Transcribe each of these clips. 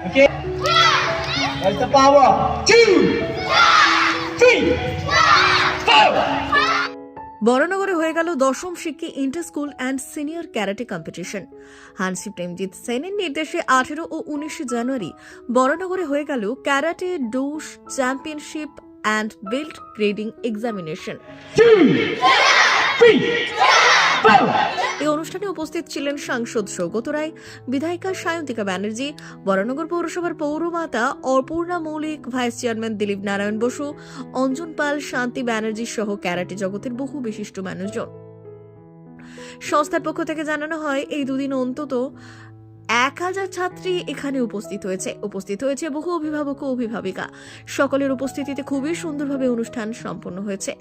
Okay? That's the power. Two, three, four. বরানগরে হয়ে গেল দশম শিক্ষি inter school and senior karate competition Hanshi Premjit সেনের নির্দেশে আঠেরো ও উনিশে জানুয়ারি বরানগরে হয়ে গেল karate dose championship and belt grading examination. এই অনুষ্ঠানে উপস্থিত ছিলেন সাংসদ সৌগত রায়, বিধায়িকা সায়ন্তিকা ব্যানার্জি, বরানগর পৌরসভার পৌরমাতা অপূর্ণা মৌলিক, ভাইস চেয়ারম্যান দিলীপ নারায়ণ বসু, অঞ্জন পাল, শান্তি ব্যানার্জি সহ ক্যারাটে জগতের বহু বিশিষ্ট মানুষজন। সংস্থার পক্ষ থেকে জানানো হয়, এই দুদিন অন্তত এক হাজার ছাত্রী এখানে উপস্থিত হয়েছে। উপস্থিত হয়েছে বহু অভিভাবক ও অভিভাবিকা। সকলের উপস্থিতিতে খুবই সুন্দরভাবে অনুষ্ঠান সম্পন্ন হয়েছে।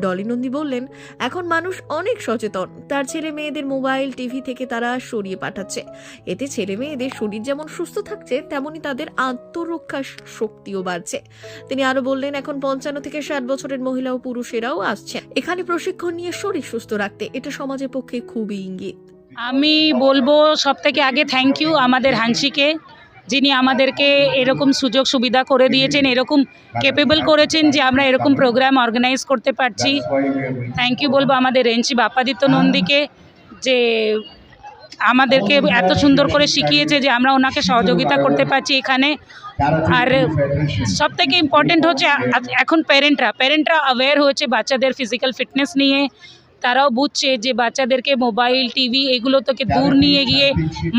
ডলি নন্দী বললেন, এখন মানুষ অনেক সচেতন। তার ছেলে মেয়েদের মোবাইল, টিভি থেকে তারা সরিয়ে পাঠাচ্ছে। এতে ছেলে মেয়েদের শরীর যেমন সুস্থ থাকছে, তেমনি তাদের আত্মরক্ষা শক্তিও বাড়ছে। তিনি আরও বললেন, এখন পঞ্চান্ন থেকে ষাট বছরের মহিলা ও পুরুষেরাও আসছেন। এখানে প্রশিক্ষণ নিয়ে শরীর সুস্থ রাখতে এটা সমাজের পক্ষে খুবই ইঙ্গিত। আমি বলব সব থেকে আগে থ্যাংক ইউ আমাদের হানসিকে, যিনি আমাদেরকে এরকম সুযোগ সুবিধা করে দিয়েছেন, এরকম কেপেবল করেছেন যে আমরা এরকম প্রোগ্রাম অর্গানাইজ করতে পারছি। থ্যাংক ইউ বলব আমাদের রেঞ্চি বাপ্পাদিত্য নন্দীকে যে আমাদেরকে এত সুন্দর করে শিখিয়েছে যে আমরা ওনাকে সহযোগিতা করতে পারছি এখানে। আর সব থেকে ইম্পর্টেন্ট হচ্ছে, এখন প্যারেন্টরা প্যারেন্টরা অ্যাওয়্যার হয়েছে বাচ্চাদের ফিজিক্যাল ফিটনেস নিয়ে। তারাও বুঝছে যে বাচ্চাদেরকে মোবাইল, টিভি এগুলো থেকে দূর নিয়ে গিয়ে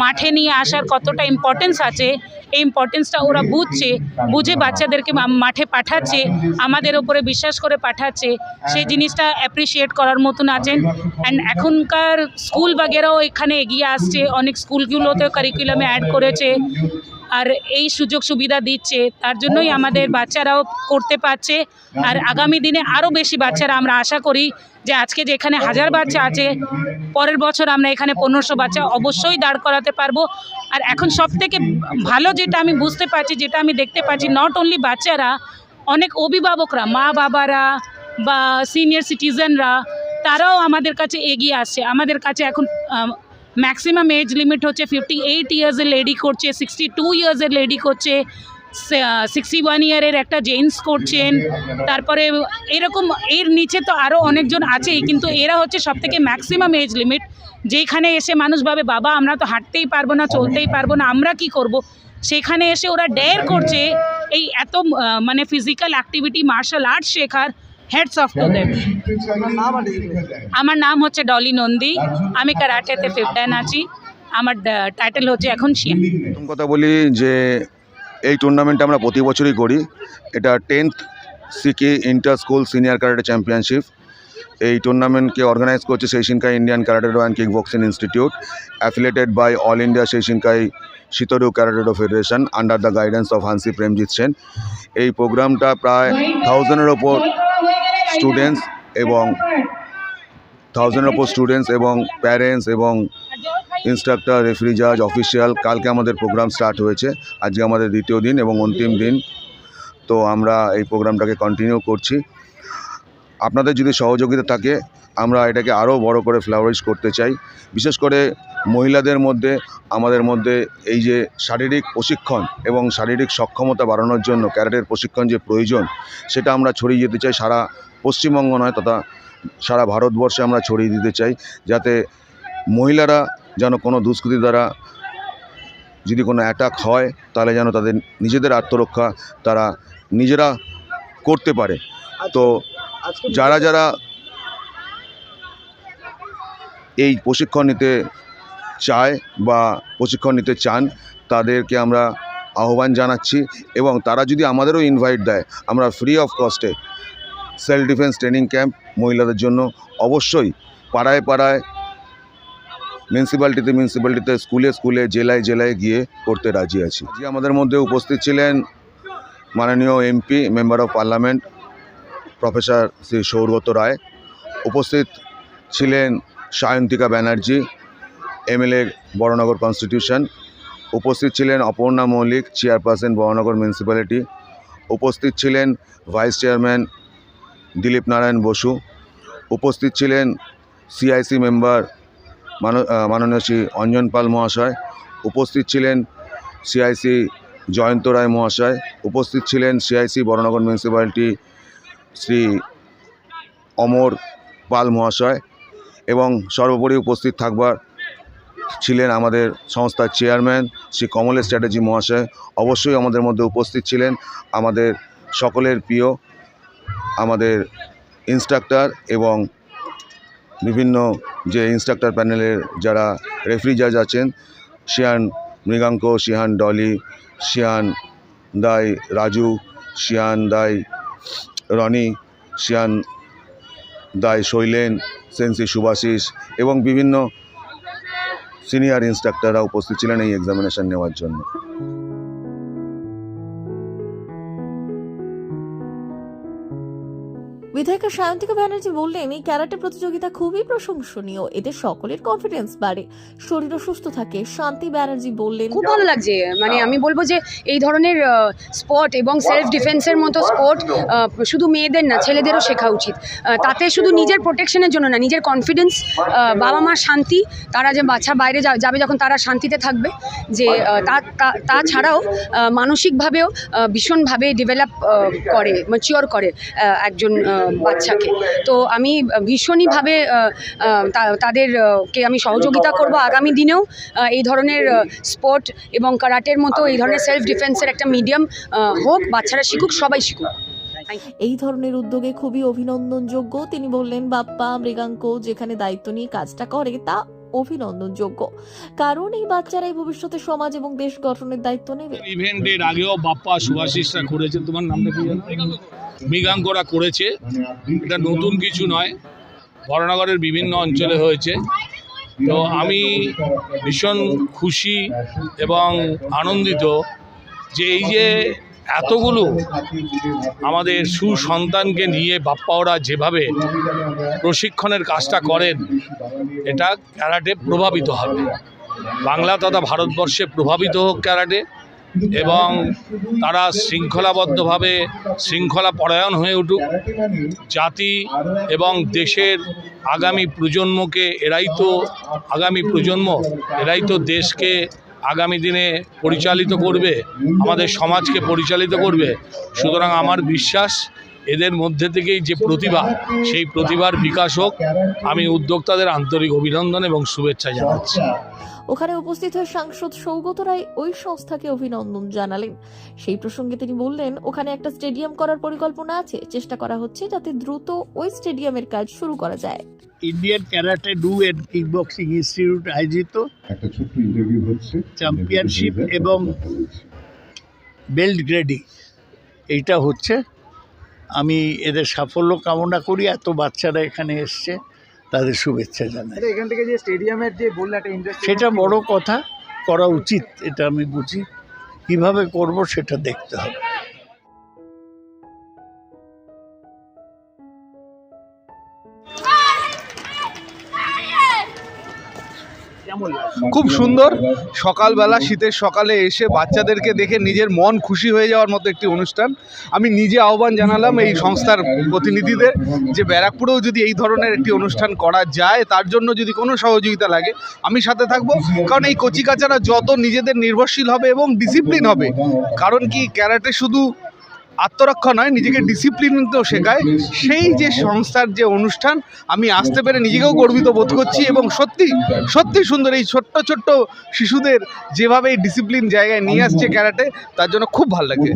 মাঠে নিয়ে আসার কতটা ইম্পর্টেন্স আছে। এই ইম্পর্টেন্সটা ওরা বুঝছে, বুঝে বাচ্চাদেরকে মাঠে পাঠাচ্ছে, আমাদের ওপরে বিশ্বাস করে পাঠাচ্ছে। সেই জিনিসটা অ্যাপ্রিসিয়েট করার মতন আছেন। অ্যান্ড এখনকার স্কুল বাগেরাও এখানে এগিয়ে আসছে। অনেক স্কুলগুলোতেও কারিকুলামে অ্যাড করেছে। আর এই সুযোগ সুবিধা দিচ্ছে, তার জন্যই আমাদের বাচ্চারাও করতে পারছে। আর আগামী দিনে আরও বেশি বাচ্চারা আমরা আশা করি যে আজকে যে এখানে হাজার বাচ্চা আছে, পরের বছর আমরা এখানে পনেরোশো বাচ্চা অবশ্যই দাঁড় করাতে পারব। আর এখন সব থেকে ভালো যেটা আমি বুঝতে পারছি, যেটা আমি দেখতে পাচ্ছি নট অনলি বাচ্চারা, অনেক অভিভাবকরা, মা বাবারা বা সিনিয়র সিটিজেনরা তারাও আমাদের কাছে এগিয়ে আসছে। আমাদের কাছে এখন ম্যাক্সিমাম এজ লিমিট হচ্ছে ফিফটি এইট ইয়ার্সের লেডি করছে সিক্সটি টু ইয়ার্সের লেডি করছে সিক্সটি ওয়ান ইয়ারের একটা জেন্টস করছেন। তারপরে এরকম, এর নিচে তো আরও অনেকজন আছেই, কিন্তু এরা হচ্ছে সব থেকে ম্যাক্সিমাম এজ লিমিট যেখানে এসে মানুষ ভাবে, বাবা, আমরা তো হাঁটতেই পারব না, চলতেই পারব না, আমরা কি করব? সেখানে এসে ওরা ডেয়ার করছে, এই এত মানে ফিজিক্যাল অ্যাক্টিভিটি মার্শাল আর্ট শেখার হেডস অফ টু দেম আমার নাম হচ্ছে ডলি নন্দী। আমি কারাটেতে ফিফটান আছি। আমার টাইটেল হচ্ছে এখন শিয়া। প্রথম কথা বলি যে এই টুর্নামেন্ট আমরা প্রতি বছরই করি। এটা টেন্থ সিকি inter school senior karate championship এই টুর্নামেন্টকে অর্গানাইজ করছে Seishinkai Indian karate do and kick boxing institute affiliated by all India Seishinkai শীতরু karate do federation under the guidance of Hanshi Premjit Sen এই প্রোগ্রামটা প্রায় থাউজেন্ডের ওপর স্টুডেন্টস এবং থাউজেন্ডের ওপর স্টুডেন্টস এবং প্যারেন্টস এবং ইনস্ট্রাক্টর রেফারি জাজ অফিসিয়াল কালকে আমাদের প্রোগ্রাম স্টার্ট হয়েছে। আজকে আমাদের দ্বিতীয় দিন এবং অন্তিম দিন। তো আমরা এই প্রোগ্রামটাকে কন্টিনিউ করছি। আপনাদের যদি সহযোগিতা থাকে, আমরা এটাকে আরও বড় করে ফ্লাওয়ারিশ করতে চাই। বিশেষ করে মহিলাদের মধ্যে, আমাদের মধ্যে এই যে শারীরিক প্রশিক্ষণ এবং শারীরিক সক্ষমতা বাড়ানোর জন্য ক্যারাটের প্রশিক্ষণ যে প্রয়োজন, সেটা আমরা ছড়িয়ে যেতে চাই সারা পশ্চিমবঙ্গ নয়, তথা সারা ভারতবর্ষে আমরা ছড়িয়ে দিতে চাই যাতে মহিলারা যেন কোনো দুষ্কৃতি দ্বারা যদি কোনো অ্যাটাক হয়, তাহলে যেন তাদের নিজেদের আত্মরক্ষা তারা নিজেরা করতে পারে। তো যারা যারা এই প্রশিক্ষণ নিতে চায় বা প্রশিক্ষণ নিতে চান, তাদেরকে আমরা আহ্বান জানাচ্ছি এবং তারা যদি আমাদেরও ইনভাইট দেয়, আমরা ফ্রি অফ কস্টে সেলফ ডিফেন্স ট্রেনিং ক্যাম্প মহিলাদের জন্য অবশ্যই পাড়ায় পাড়ায় মিউনিসিপ্যালিটিতে মিউনিসিপ্যালিটিতে স্কুলে স্কুলে জেলায় জেলায় গিয়ে করতে রাজি আছি। আজকে আমাদের মধ্যে উপস্থিত ছিলেন মাননীয় MP member of parliament professor Shri Saugata Roy. উপস্থিত ছিলেন সায়ন্তিকা ব্যানার্জি এমএলএ বড়নগর কনস্টিটিউশন। উপস্থিত ছিলেন অপর্ণা মৌলিক, চেয়ারপারসন বড়নগর মিউনিসিপ্যালিটি। উপস্থিত ছিলেন ভাইস চেয়ারম্যান দিলীপ নারায়ণ বসু। উপস্থিত ছিলেন সিআইসি মেম্বার মানো- মাননীয় শ্রী অঞ্জন পাল মহাশয়। উপস্থিত ছিলেন সিআইসি জয়ন্ত রায় মহাশয়। উপস্থিত ছিলেন সিআইসি বড়নগর মিউনিসিপ্যালিটি শ্রী অমর পাল মহাশয়। এবং সর্বোপরি উপস্থিত থাকবার ছিলেন আমাদের সংস্থার চেয়ারম্যান শ্রী কমলেশ চ্যাটার্জি মহাশয়। অবশ্যই আমাদের মধ্যে উপস্থিত ছিলেন আমাদের সকলের প্রিয়, আমাদের ইনস্ট্রাক্টর এবং বিভিন্ন যে ইনস্ট্রাক্টর প্যানেলের যারা রেফারি জাজ আছেন, shihan Mriganka shihan Dolly, shihan দাই রাজু, শিয়ান দাই রনি, শিয়ান দাই শৈলেন, সেন্সি সুভাশিস এবং বিভিন্ন সিনিয়র ইনস্ট্রাক্টররা উপস্থিত ছিলেন এই এক্সামিনেশন নেওয়ার জন্য। বিধায়িকা সায়ন্তিকা ব্যানার্জি বললেন, এই ক্যারাটে প্রতিযোগিতা খুবই প্রশংসনীয়। এতে সকলের কনফিডেন্স বাড়ে। শরীরও সুস্থ থাকে। শান্তি ব্যানার্জি বললেন, খুব ভালো লাগছে। মানে আমি বলব যে, এই ধরনের স্পোর্ট এবং সেলফ ডিফেন্সের মতো স্পোর্ট শুধু মেয়েদের না, ছেলেদেরও শেখা উচিত। তাতে শুধু নিজের প্রোটেকশনের জন্য না, নিজের কনফিডেন্স বাবা মার শান্তি, তারা যে বাচ্চা বাইরে যাবে যখন তারা শান্তিতে থাকবে। যে তা- তাছাড়াও মানসিকভাবেও ভীষণভাবে ডেভেলপ করে ম্যাচিওর করে একজন বাচ্চাকে। তো আমি ভীষণইভাবে আহ, আহ, তা- তাদের আহ, কে আমি সহযোগিতা করব আগামী দিনেও এই ধরনের স্পোর্ট এবং কারাটের মতো এই ধরনের সেলফ ডিফেন্সের একটা মিডিয়াম হোক বাচ্চারা শিখুক সবাই শিখুক। এই ধরনের উদ্যোগে খুবই অভিনন্দনযোগ্য। তিনি বললেন বাপ্পা মৃগাঙ্ক যেখানে দায়িত্ব নিয়ে কাজটা করে তা অভিনন্দনযোগ্য। কারণ এই বাচ্চারাই ভবিষ্যতে সমাজ এবং দেশ গঠনের দায়িত্ব নেবে। ইভেন্টের আগেও বাপ্পা সুভাষিসরা করেছে তোমার নামটা কি? জানো? মৃগাঙ্করা করেছে। এটা নতুন কিছু নয়, বড়নগরের বিভিন্ন অঞ্চলে হয়েছে। তো আমি ভীষণ খুশি এবং আনন্দিত যে এই যে এতগুলো আমাদের সুসন্তানকে নিয়ে বাপ্পাওরা যেভাবে প্রশিক্ষণের কাজটা করেন, এটা ক্যারাটে প্রভাবিত হবে। বাংলা তথা ভারতবর্ষে প্রভাবিত হোক ক্যারাটে। এবং তারা শৃঙ্খলাবদ্ধভাবে শৃঙ্খলা পরায়ণ হয়ে উঠুক। জাতি এবং দেশের আগামী প্রজন্মকে এরাই তো আগামী প্রজন্ম, এরাই তো দেশকে আগামী দিনে পরিচালিত করবে, আমাদের সমাজকে পরিচালিত করবে। সুতরাং আমার বিশ্বাস, এদের মধ্যে থেকেই যে প্রতিভা, সেই প্রতিভার বিকাশ হোক। আমি উদ্যোক্তাদের আন্তরিক অভিনন্দন এবং শুভেচ্ছা জানাচ্ছি। ওখানে উপস্থিত হয়ে সাংসদ সৌগত রায় ওই সংস্থাকে অভিনন্দন জানালেন। সেই প্রসঙ্গে তিনি বললেন ওখানে একটা স্টেডিয়াম করার পরিকল্পনা আছে। চেষ্টা করা হচ্ছে যাতে দ্রুত ওই স্টেডিয়ামের কাজ শুরু করা যায়। Indian karate do and kick boxing institute আয়োজিত একটা ছোট্ট ইন্টারভিউ হচ্ছে। চ্যাম্পিয়নশিপ এবং বেল্ট গ্রেডিং এইটা হচ্ছে। আমি এদের সাফল্য কামনা করি। এত বাচ্চারা এখানে এসছে। তাদের শুভেচ্ছা জানাই। এখান থেকে যে স্টেডিয়ামের যে বললে সেটা বড় কথা করা উচিত এটা আমি বুঝি। কীভাবে করব সেটা দেখতে হবে। খুব সুন্দর। সকালবেলা শীতের সকালে এসে বাচ্চাদেরকে দেখে নিজের মন খুশি হয়ে যাওয়ার মতো একটি অনুষ্ঠান। আমি নিজে আহ্বান জানালাম এই সংস্থার প্রতিনিধিদের যে ব্যারাকপুরেও যদি এই ধরনের একটি অনুষ্ঠান করা যায়, তার জন্য যদি কোনো সহযোগিতা লাগে, আমি সাথে থাকব। কারণ এই কচিকাচারা যত নিজেদের নির্ভরশীল হবে এবং ডিসিপ্লিন হবে। কারণ কি, ক্যারাটে শুধু আত্মরক্ষা নয় নিজেকে ডিসিপ্লিন তো শেখায়, সেই যে সংস্থার যে অনুষ্ঠান, আমি আসতে পেরে নিজেকেও গর্বিত বোধ করছি এবং সত্যি সত্যি সুন্দর এই ছোট্ট ছোট্ট শিশুদের যেভাবে এই ডিসিপ্লিন জায়গায় নিয়ে আসছে ক্যারাটে, তার জন্য খুব ভালো লাগে।